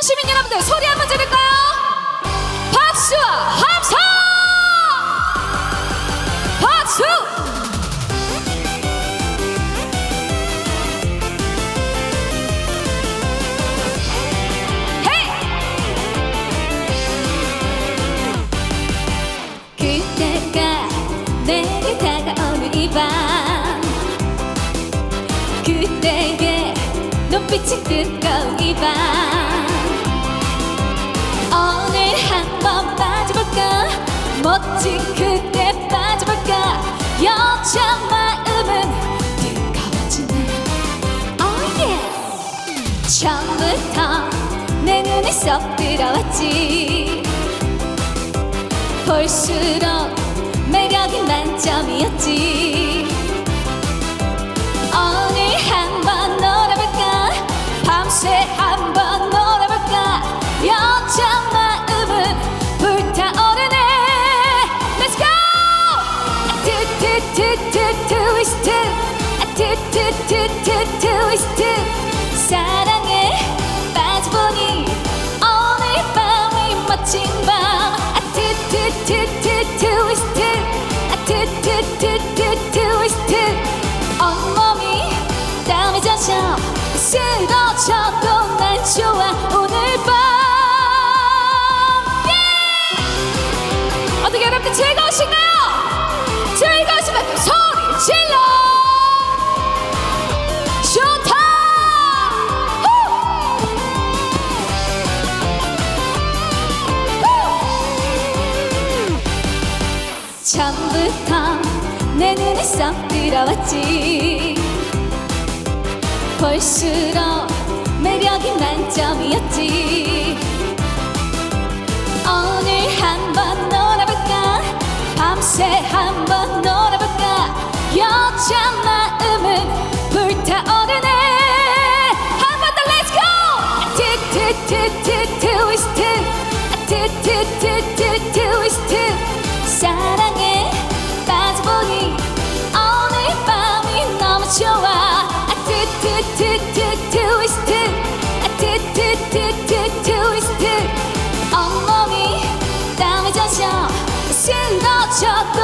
시민 여러분들 소리 한번 지를까요? 박수와 함성! 박수! 이밤 그때의 눈빛이 뜨거운 이밤 오늘 한번 빠져볼까? 멋진 그때 빠져볼까? 여자 마음은 뜨거워지네. Oh yeah. 처음부터 내 눈에 쏙 들어왔지. 볼수록 매력이 만점이었지 트트트트 트위스트 트트 트트 트위스트 사랑에 빠져보니 오늘 밤이 멋진 밤 트트 트트 트위스트 트트 트트 트위스트 온몸이 땀에 젖어 쓰러져 처음부터 내 눈에 쏙 들어왔지. 볼수록 매력이 만점이었지. 오늘 한번 놀아볼까? 밤새 한번 마 멈춰.